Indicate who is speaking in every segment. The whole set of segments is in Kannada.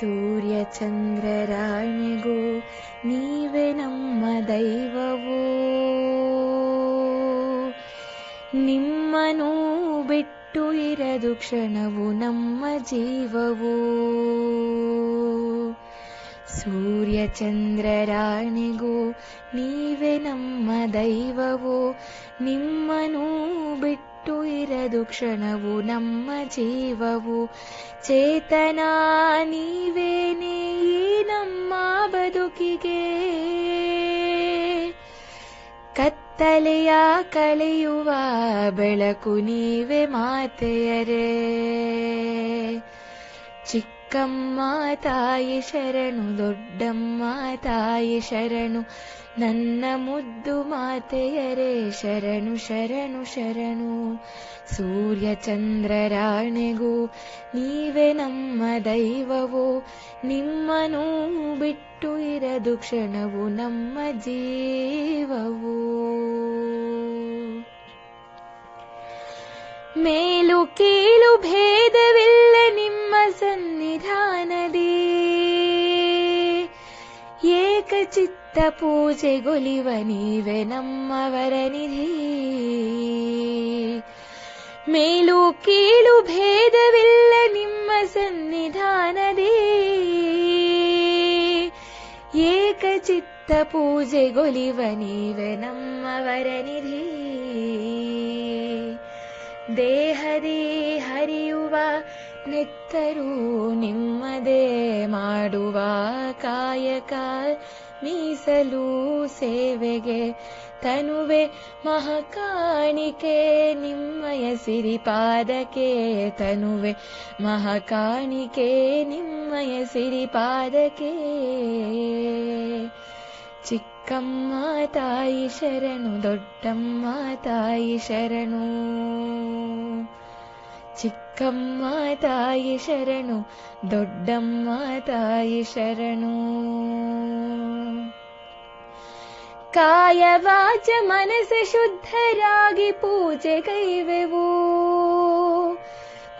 Speaker 1: ಸೂರ್ಯ ಚಂದ್ರರಾಣಿಗೂ ನೀವೇ ನಮ್ಮ ದೈವವೋ. ನಿಮ್ಮನು ಬಿಟ್ಟು ಇರದು ಕ್ಷಣವು ನಮ್ಮ ಜೀವವೋ. ರಾಣಿಗೂ ನೀವೇ ನಮ್ಮ ದೈವವೋ. ನಿಮ್ಮನು ಬಿಟ್ಟು ಇರದು ಕ್ಷಣವು ನಮ್ಮ ಜೀವವು ಚೇತನ ನೀವೇನೇ ಈ ನಮ್ಮ ಬದುಕಿಗೆ ಕತ್ತಲೆಯ ಕಳೆಯುವ ಬೆಳಕು ನೀವೇ ಮಾತೆಯರೇ ಚಿಕ್ಕಮ್ಮ ತಾಯಿ ಶರಣು, ದೊಡ್ಡಮ್ಮ ತಾಯಿ ಶರಣು, ನನ್ನ ಮುದ್ದು ಮಾತೆಯರೇ ಶರಣು ಶರಣು ಶರಣು. ಸೂರ್ಯ ಚಂದ್ರ ಚಂದ್ರರಾಣೆಗೂ ನೀವೇ ನಮ್ಮ ದೈವವು ನಿಮ್ಮನು ಬಿಟ್ಟು ಇರದು ಕ್ಷಣವು ನಮ್ಮ ಜೀವವು. ಮೇಲು, ಕೀಳು ಭೇದವಿಲ್ಲ ಏಕಚಿತ್ತ ಪೂಜೆಗೊಲಿವ ನೀವೇ ನಮ್ಮವರ ನಿಧಿ ಮೇಲು ಕೀಳು ಭೇದವಿಲ್ಲ ನಿಮ್ಮ ಸನ್ನಿಧಾನದಿ ಏಕಚಿತ್ತ ಪೂಜೆಗೊಲಿವ ನೀವೇ ನಮ್ಮವರ ನಿಧಿ ದೇಹದಿ ಹರಿಯುವ ನೆತ್ತರು ನಿಮ್ಮದೇ ಮಾಡುವ ಕಾಯಕ. ಮೀಸಲು ಸೇವೆಗೆ ತನುವೆ ಮಹಕಾಣಿಕೆ ನಿಮ್ಮಯ ಸಿರಿಪಾದಕ್ಕೆ ತನುವೆ ಮಹಕಾಣಿಕೆ ನಿಮ್ಮಯ ಸಿರಿಪಾದಕ್ಕೆ ಚಿಕ್ಕಮ್ಮ ತಾಯಿ ಶರಣು, ದೊಡ್ಡಮ್ಮ ತಾಯಿ ಶರಣು. ಚಿಕ್ಕಮ್ಮ ತಾಯಿ ಶರಣು ದೊಡ್ಡಮ್ಮ ತಾಯಿ ಶರಣು ಕಾಯ ವಾಚ ಮನಸ್ಸ ಶುದ್ಧರಾಗಿ ಪೂಜೆ ಕೈವೆವು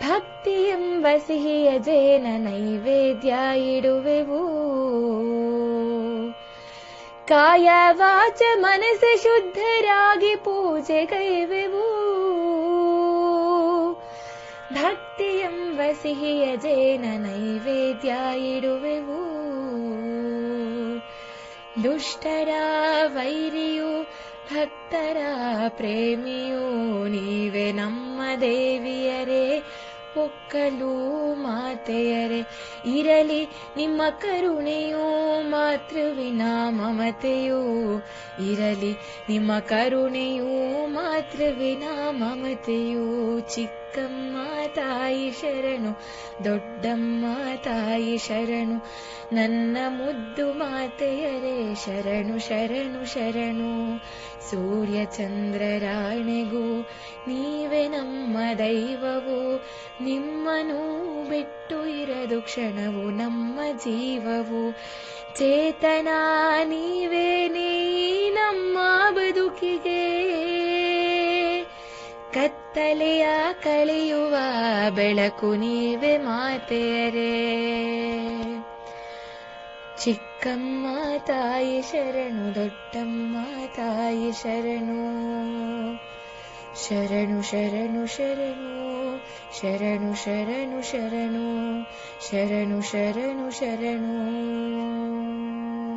Speaker 1: ಭಕ್ತಿ ಎಂಬ ಸಿಹಿಯ ಜೇನ ನೈವೇದ್ಯ ಇಡುವೆವು ಕಾಯ ವಾಚ ಮನಸ್ಸ ಶುದ್ಧರಾಗಿ ಪೂಜೆ ಕೈವೆವು ಭಕ್ತಿ ಎಂಬ ಸಿಹಿಯ ಜೇನ ನೈವೇದ್ಯ ಇಡುವೆವು ದುಷ್ಟರ ವೈರಿಯು ಭಕ್ತರ ಪ್ರೇಮಿಯೂ ನೀವೇ ನಮ್ಮ ದೇವಿಯರೇ ಒಕ್ಕಲು ಮಾತೆಯರೇ, ಇರಲಿ ನಿಮ್ಮ ಕರುಣೆಯೂ ಮಾತೃವಿನ ಮಮತೆಯೂ. ಇರಲಿ ನಿಮ್ಮ ಕರುಣೆಯೂ ಮಾತೃವಿನ ಮಮತೆಯೂ. ಚಿಕ್ಕಮ್ಮ ತಾಯಿ ಶರಣು, ದೊಡ್ಡಮ್ಮ ತಾಯಿ ಶರಣು, ನನ್ನ ಮುದ್ದು ಮಾತೆಯರೇ, ಶರಣು ಶರಣು ಶರಣು. ಸೂರ್ಯ ಚಂದ್ರರಾಣೆಗೂ ನೀವೇ ನಮ್ಮ ದೈವವು. ನಿಮ್ಮನು ಬಿಟ್ಟು ಇರದು ಕ್ಷಣವು ನಮ್ಮ ಜೀವವು. ಚೇತನ ನೀವೇನೇ ನಮ್ಮ ಬದುಕಿಗೆ. ಕತ್ತಲೆಯ ಕಳೆಯುವ ಬೆಳಕು ನೀವೆ ಮಾತೆಯರೇ. ಚಿಕ್ಕಮ್ಮ ತಾಯಿ ಶರಣು, ದೊಡ್ಡಮ್ಮ ತಾಯಿ ಶರಣು. शरणु शरणु शरणु शरणु शरणु शरणु शरणु शरणु शरणु।